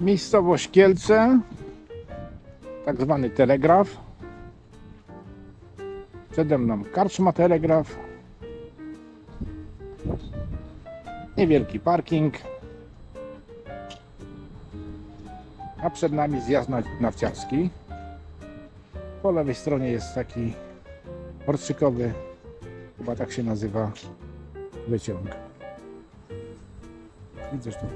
Miejscowość Kielce, tak zwany telegraf. Przede mną karczma telegraf. Niewielki parking. A przed nami zjazd na- narciarski. Po lewej stronie jest taki porczykowy, chyba tak się nazywa, wyciąg. Widzisz tu?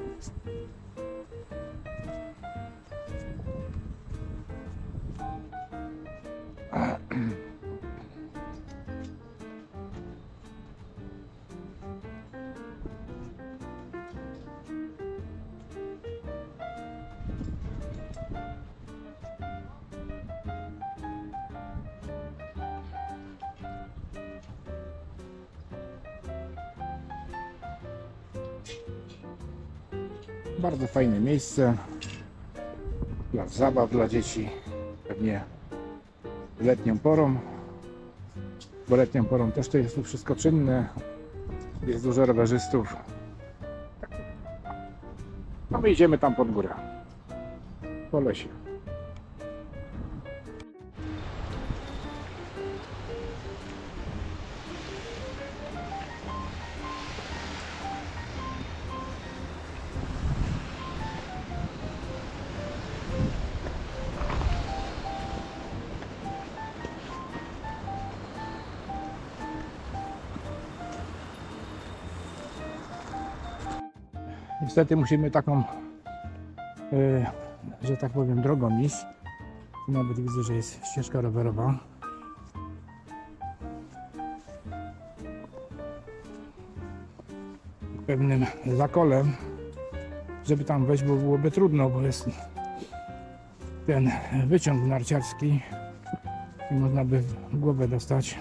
Bardzo fajne miejsce. Plac zabaw dla dzieci. Pewnie letnią porą. Bo letnią porą też to jest tu wszystko czynne. Jest dużo rowerzystów. No my idziemy tam pod górę. Po lesie. Niestety musimy taką, e, że tak powiem, drogą iść. Nawet widzę, że jest ścieżka rowerowa. Pewnym zakolem, żeby tam wejść, bo byłoby trudno, bo jest ten wyciąg narciarski i można by głowę dostać,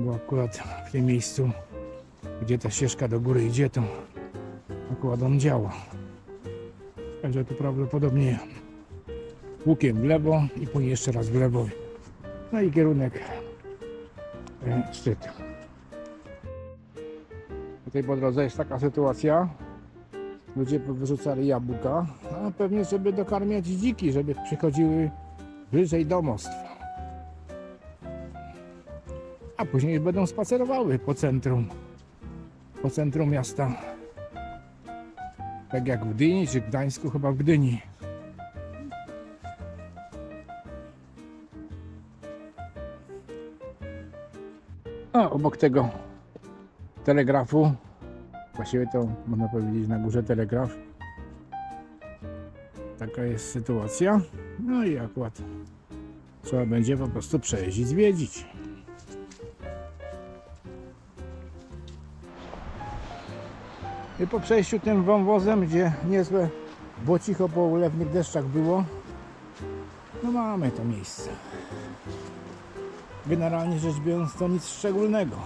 bo akurat w tym miejscu, gdzie ta ścieżka do góry idzie, to on działa. Także tu prawdopodobnie łukiem w lewo i później jeszcze raz w lewo. No i kierunek e, szczyt. Tutaj po drodze jest taka sytuacja. Ludzie wyrzucali jabłka, a pewnie żeby dokarmiać dziki, żeby przychodziły bliżej domostw. A później będą spacerowały po centrum, po centrum miasta. Tak jak w Gdyni, czy Gdańsku, chyba w Gdyni. A obok tego telegrafu, właściwie to można powiedzieć na górze telegraf. Taka jest sytuacja. No i akurat trzeba będzie po prostu przejść i zwiedzić. I po przejściu tym wąwozem, gdzie niezłe błocicho po ulewnych deszczach było, no mamy to miejsce. Generalnie rzecz biorąc to nic szczególnego.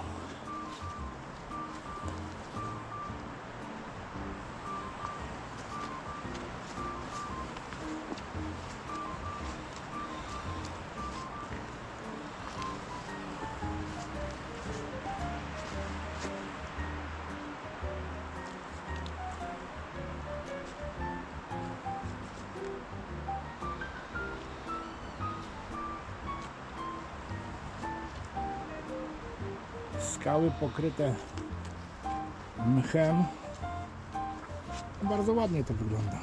Skały pokryte mchem. Bardzo ładnie to wygląda.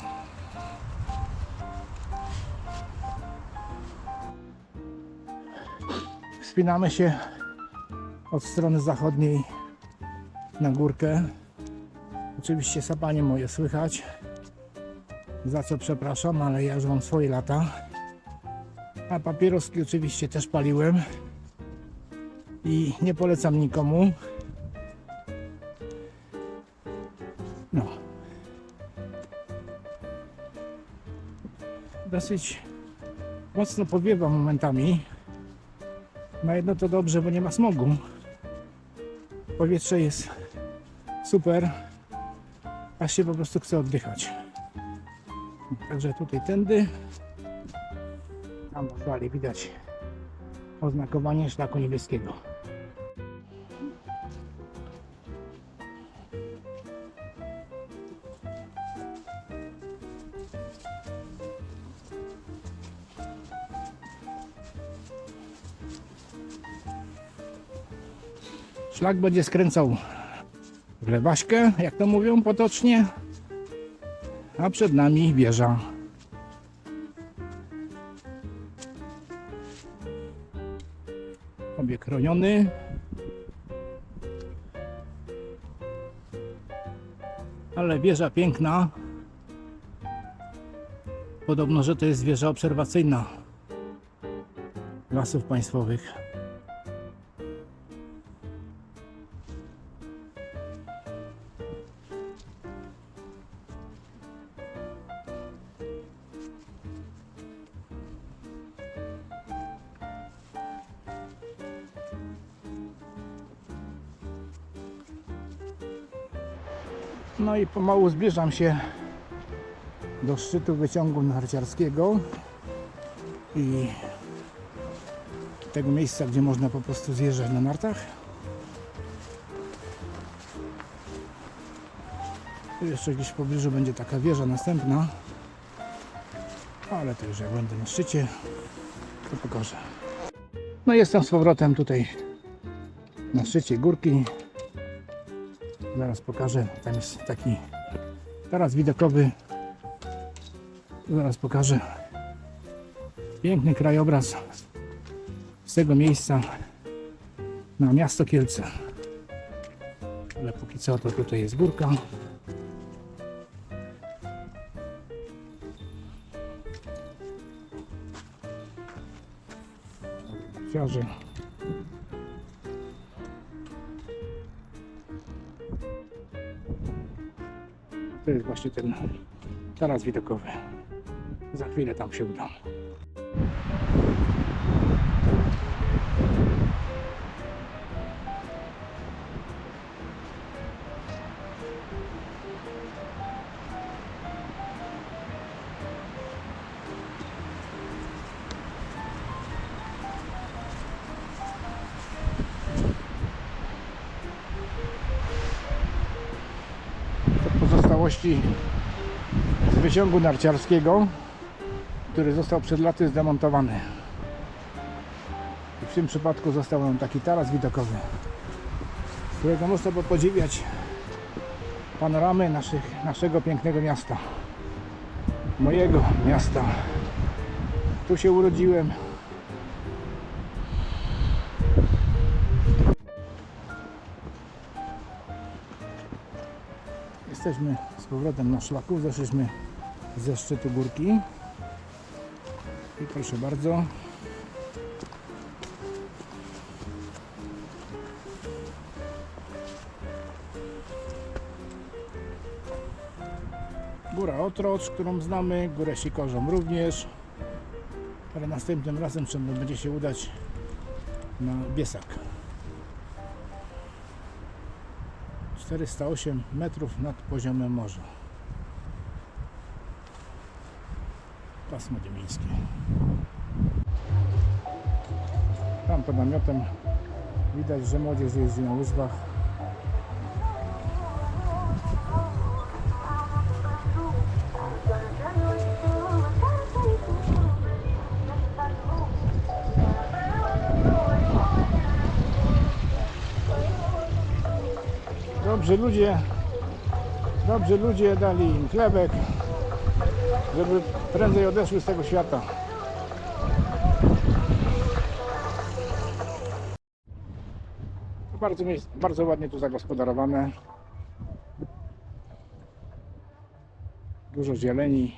Wspinamy się od strony zachodniej na górkę. Oczywiście sapanie moje słychać. Za co przepraszam, ale ja już mam swoje lata. A papieroski oczywiście też paliłem i nie polecam nikomu. No. Dosyć mocno powiewa momentami. Na jedno to dobrze, bo nie ma smogu. Powietrze jest super, aż się po prostu chce oddychać. Także tutaj tędy. Tam dalej widać oznakowanie szlaku niebieskiego. Szlak będzie skręcał w lewaśkę, jak to mówią potocznie, a przed nami wieża. Obieg chroniony. Ale wieża piękna. Podobno, że to jest wieża obserwacyjna lasów państwowych. No i pomału zbliżam się do szczytu wyciągu narciarskiego i tego miejsca, gdzie można po prostu zjeżdżać na nartach. Jeszcze gdzieś w pobliżu będzie taka wieża następna, ale to już jak będę na szczycie, to pokażę. No jestem z powrotem tutaj na szczycie górki. Zaraz pokażę, tam jest taki taras widokowy. Zaraz pokażę piękny krajobraz z tego miejsca na miasto Kielce. Ale póki co to tutaj jest górka. Ciarze. To jest właśnie ten taras widokowy. Za chwilę tam się udam. Z wyciągu narciarskiego, który został przed laty zdemontowany. I w tym przypadku został nam taki taras widokowy, którego można było podziwiać panoramy naszych, naszego pięknego miasta. Mojego miasta. Tu się urodziłem. Jesteśmy z powrotem na szlaku. Zeszliśmy ze szczytu górki. I proszę bardzo. Góra Otrocz, którą znamy, Górę Sikorzą również. Ale następnym razem trzeba będzie się udać na Biesak. 408 metrów nad poziomem morza. Pasmo dymińskie. Tam pod namiotem widać, że młodzież jeździ na łyżwach. Dobrzy ludzie, dobrzy ludzie dali im chlebek, żeby prędzej odeszły z tego świata. Bardzo, bardzo ładnie tu zagospodarowane. Dużo zieleni.